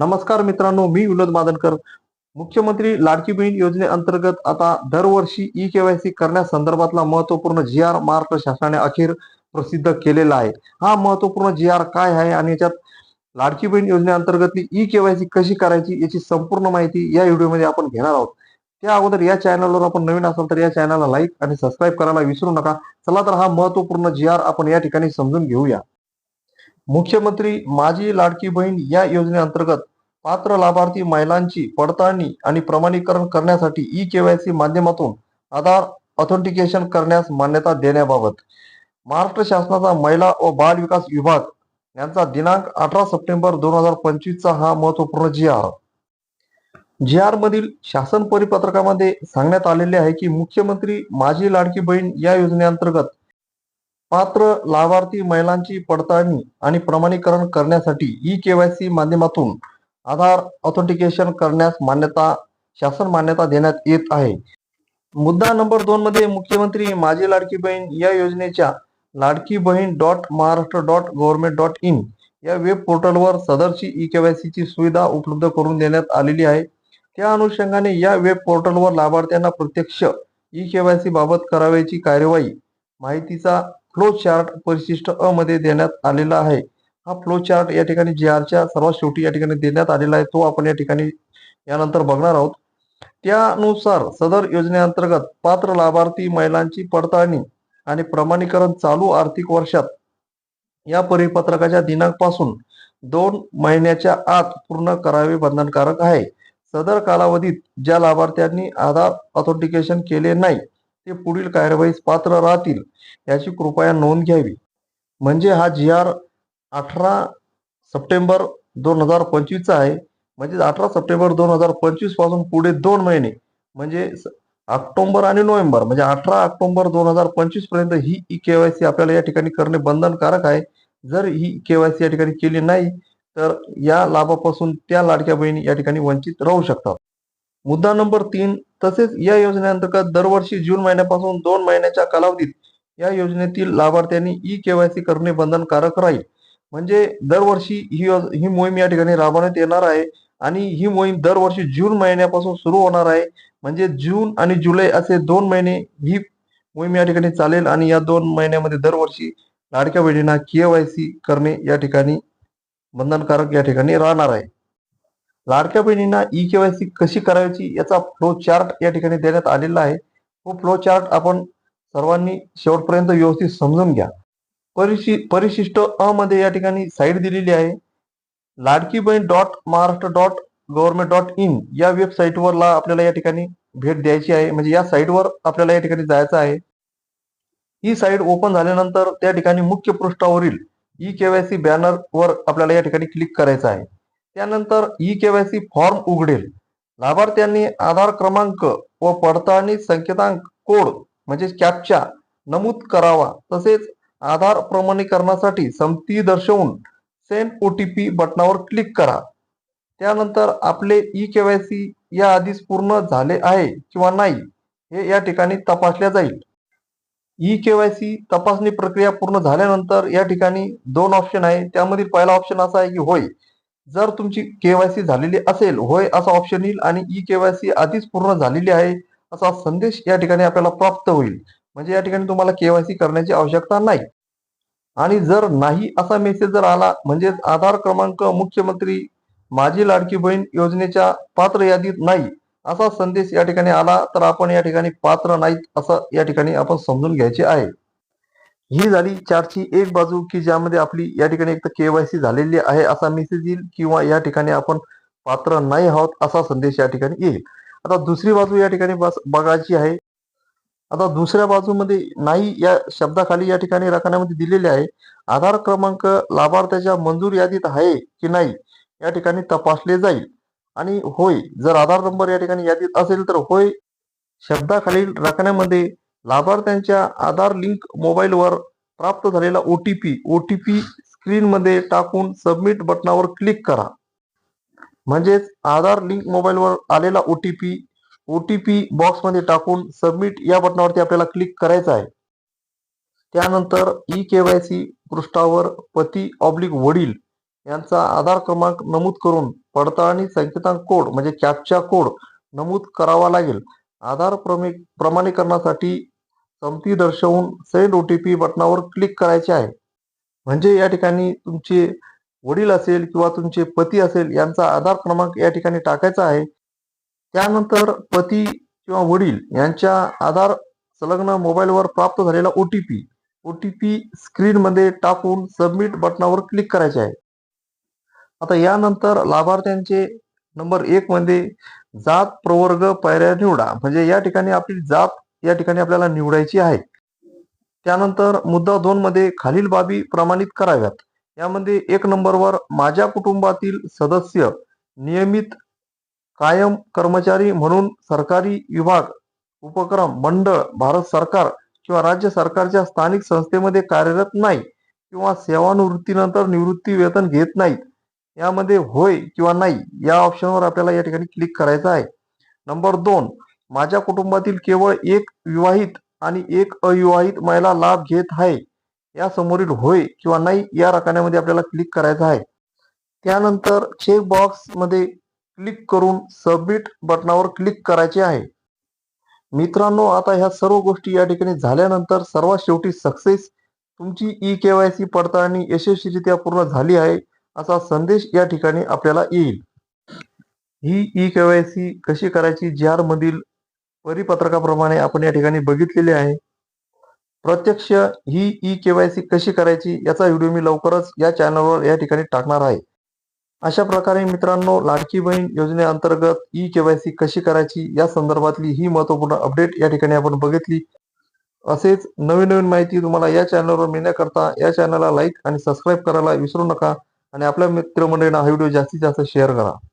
नमस्कार मित्रांनो मी विनोद मादनकर. मुख्यमंत्री लाडकी बहीण योजनेअंतर्गत आता दरवर्षी ई केवायसी करण्यासंदर्भातला महत्त्वपूर्ण जी आर महाराष्ट्र शासनाने अखेर प्रसिद्ध केलेला आहे. हा महत्त्वपूर्ण जी आर काय आहे आणि याच्यात लाडकी बहीण योजनेअंतर्गत ई केवायसी कशी करायची याची संपूर्ण माहिती या व्हिडिओमध्ये आपण घेणार आहोत. त्या अगोदर या चॅनलवर आपण नवीन असाल तर या चॅनलला लाईक आणि सबस्क्राईब करायला विसरू नका. चला तर हा महत्त्वपूर्ण जी आर आपण या ठिकाणी समजून घेऊया. मुख्यमंत्री माझी लाडकी बहीण या योजनेअंतर्गत पात्र लाभार्थी महिलांची पडताळणी आणि प्रमाणीकरण करण्यासाठी ई केवायसी माध्यमातून आधार ऑथेंटिकेशन करण्यास मान्यता देण्याबाबत महाराष्ट्र शासनाचा महिला व बाल विकास विभाग यांचा दिनांक अठरा सप्टेंबर दोन हजार पंचवीसचा हा महत्त्वपूर्ण जी आर. जी आर मधील शासन परिपत्रकामध्ये सांगण्यात आलेले आहे की मुख्यमंत्री माझी लाडकी बहीण या योजनेअंतर्गत पात्र लाभार्थी महिलांची पडताळणी आणि प्रमाणीकरण करण्यासाठी ई केवायसी माध्यमातून आधार ऑथेंटिकेशन करण्यास मान्यता शासन मान्यता देण्यात येत आहे. मुद्दा नंबर दोन मध्ये मुख्यमंत्री माझी लाडकी बहीण या योजनेच्या Ladki Bahin dot Maharashtra dot government dot in या वेब पोर्टलवर सदरची ई केवायसी ची सुविधा उपलब्ध करून देण्यात आलेली आहे. त्या अनुषंगाने या वेब पोर्टलवर लाभार्थ्यांना प्रत्यक्ष ई केवायसी बाबत करावयाची कार्यवाही माहितीचा फ्लो चार्ट परिशिष्ट अ मध्ये देण्यात आलेला आहे. हा फ्लो चार्ट या ठिकाणी जी आरच्या सर्वात शेवटी या ठिकाणी देण्यात आलेला आहे तो आपण या ठिकाणी यानंतर बघणार आहोत. त्यानुसार सदर योजनेअंतर्गत पात्र लाभार्थी महिलांची पडताळणी आणि प्रमाणीकरण चालू आर्थिक वर्षात या परिपत्रकाच्या दिनांकपासून दोन महिन्याच्या आत पूर्ण करावे बंधनकारक आहे. सदर कालावधीत ज्या लाभार्थ्यांनी आधार ऑथेंटिकेशन केले नाही ते पुढील कार्यवाहीस पात्र राहतील याची कृपया नोंद घ्यावी. म्हणजे हा जी आर अठरा सप्टेंबर दोन हजार पंचवीसचा आहे. म्हणजे अठरा सप्टेंबर दोन हजार पंचवीसपासून पुढे दोन महिने म्हणजे स- ऑक्टोबर आणि नोव्हेंबर म्हणजे अठरा ऑक्टोबर दोन हजार पंचवीसपर्यंत ही ई केवायसी आपल्याला या ठिकाणी करणे बंधनकारक आहे. जर ही केवायसी या ठिकाणी केली नाही तर या लाभापासून त्या लाडक्या बहिणी या ठिकाणी वंचित राहू शकतात. मुद्दा नंबर तीन तसेच या योजनेअंतर्गत दरवर्षी जून महिन्यापासून दोन महिन्याच्या कालावधीत या योजनेतील लाभार्थ्यांनी ई केवायसी करणे बंधनकारक राहील. म्हणजे दरवर्षी ही ही मोहीम या ठिकाणी राबवण्यात येणार आहे. आणि ही मोहीम दरवर्षी जून महिन्यापासून सुरू होणार आहे. म्हणजे जून आणि जुलै असे दोन महिने ही मोहीम या ठिकाणी चालेल. आणि या दोन महिन्यामध्ये दरवर्षी लाडक्या बहिणींना केवायसी करणे या ठिकाणी बंधनकारक या ठिकाणी राहणार आहे. लाडक्या बहिणींना ई केवायसी कशी करायची याचा फ्लो चार्ट या ठिकाणी देण्यात आलेला आहे. तो फ्लो चार्ट आपण सर्वांनी शेवटपर्यंत व्यवस्थित समजून घ्या. परिशि परिशिष्ट अ मध्ये या ठिकाणी साईट दिलेली आहे. Ladki Bahin dot Maharashtra dot government dot in या वेबसाईटवरला आपल्याला या ठिकाणी भेट द्यायची आहे. म्हणजे या साईटवर आपल्याला या ठिकाणी जायचं आहे. ही साईट ओपन झाल्यानंतर त्या ठिकाणी मुख्य पृष्ठावरील ई केवायसी बॅनर वर आपल्याला या ठिकाणी क्लिक करायचं आहे. त्यानंतर ई केवायसी फॉर्म उघडेल. लाभार्थ्यांनी आधार क्रमांक व पडताळणी संकेतांक कोड म्हणजे कॅपचा नमूद करावा. तसेच आधार प्रमाणीकरणासाठी संमती दर्शवून सेंड पी बटनावर क्लिक करा. त्यानंतर आपले ई केवायसी या आधीच पूर्ण झाले आहे किंवा नाही हे या ठिकाणी तपासल्या जाईल. ई केवायसी तपासणी प्रक्रिया पूर्ण झाल्यानंतर या ठिकाणी दोन ऑप्शन आहे. त्यामधील पहिला ऑप्शन असा आहे की होय जर तुमची केवायसी झालेली असेल होय असा ऑप्शन येईल आणि ई केवायसी आधीच पूर्ण झालेली आहे असा संदेश या ठिकाणी आपल्याला प्राप्त होईल. म्हणजे या ठिकाणी तुम्हाला केवायसी करण्याची आवश्यकता नाही. आणि जर नाही असा मेसेज जर आला म्हणजेच आधार क्रमांक मुख्यमंत्री माझी लाडकी बहीण योजनेच्या पात्र यादीत नाही असा संदेश या ठिकाणी आला तर आपण या ठिकाणी पात्र नाहीत असं या ठिकाणी आपण समजून घ्यायचे आहे. ही झाली चारची एक बाजू की ज्यामध्ये आपली या ठिकाणी एक तर केवायसी झालेली आहे असा मेसेज येईल किंवा या ठिकाणी आपण पात्र नाही आहोत असा संदेश या ठिकाणी येईल. आता दुसरी बाजू या ठिकाणी बस- बघायची आहे. आता दुसऱ्या बाजूमध्ये नाही या शब्दाखाली या ठिकाणी रकान्यामध्ये दिलेले आहे. आधार क्रमांक लाभार्थ्याच्या मंजूर यादीत आहे की नाही या ठिकाणी तपासले जाईल. आणि होय जर आधार नंबर या ठिकाणी यादीत असेल तर होय शब्दाखालील रकान्यामध्ये लाभार्थ्यांच्या आधार लिंक मोबाईलवर प्राप्त झालेला O T P O T P स्क्रीनमध्ये टाकून सबमिट बटनावर क्लिक करा. म्हणजेच आधार लिंक मोबाईलवर आलेला O T P OTP T बॉक्समध्ये टाकून सबमिट या बटनावरती आपल्याला क्लिक करायचं आहे. त्यानंतर ई केवायसी पृष्ठावर पती ऑब्लिक वडील यांचा आधार क्रमांक नमूद करून पडताळणी संकेतांक कोड म्हणजे कॅपचा कोड नमूद करावा लागेल. आधार प्रमे प्रमाणीकरणासाठी संमती दर्शवून सेंड ओ टी पी बटनावर क्लिक करायचे आहे. म्हणजे या ठिकाणी तुमचे वडील असेल किंवा तुमचे पती असेल यांचा आधार क्रमांक या ठिकाणी टाकायचा आहे. त्यानंतर पती किंवा वडील यांच्या आधार संलग्न मोबाईलवर प्राप्त झालेला O T P O T P स्क्रीनमध्ये टाकून सबमिट बटनावर क्लिक करायचे आहे. आता यानंतर लाभार्थ्यांचे नंबर एक मध्ये जात प्रवर्ग पायऱ्या निवडा म्हणजे या ठिकाणी आपली जात या ठिकाणी आपल्याला निवडायची आहे. त्यानंतर मुद्दा दोन मध्ये खालील बाबी प्रमाणित कराव्यात. यामध्ये एक नंबरवर माझ्या कुटुंबातील सदस्य नियमित कायम कर्मचारी म्हणून सरकारी विभाग उपक्रम मंडळ भारत सरकार किंवा राज्य सरकारच्या स्थानिक संस्थेमध्ये कार्यरत नाही किंवा सेवानिवृत्तीनंतर निवृत्ती वेतन घेत नाहीत यामध्ये होय किंवा नाही या ऑप्शनवर आपल्याला या ठिकाणी क्लिक करायचं आहे. नंबर दोन माझ्या कुटुंबातील केवळ एक विवाहित आणि एक अविवाहित महिला लाभ घेत आहे. या समोरील होय किंवा नाही या रकान्यामध्ये आपल्याला क्लिक करायचं आहे. त्यानंतर चेक बॉक्समध्ये क्लिक करून सबमिट बटनावर क्लिक करायचे आहे. मित्रांनो आता ह्या सर्व गोष्टी या ठिकाणी झाल्यानंतर सर्वात शेवटी सक्सेस तुमची ई के वाय सी पडताळणी यशस्वीरित्या पूर्ण झाली आहे असा संदेश या ठिकाणी आपल्याला येईल. ही ई के वाय सी कशी करायची जी आर मधील परिपत्रकाप्रमाणे आपण या ठिकाणी बघितलेली आहे. प्रत्यक्ष ही ई के वाय सी कशी करायची याचा व्हिडिओ मी लवकरच या चॅनलवर या ठिकाणी टाकणार आहे. अशा प्रकारे मित्रांनो लाडकी बहीण योजनेअंतर्गत ई केवायसी कशी करायची या संदर्भातली ही महत्त्वपूर्ण अपडेट या ठिकाणी आपण बघितली. असेच नवीन नवीन माहिती तुम्हाला या चॅनलवर मिळण्याकरता या चॅनलला लाईक आणि सबस्क्राईब करायला विसरू नका. आणि आपल्या मित्रमंडळींना हा व्हिडिओ जास्तीत जास्त शेअर करा.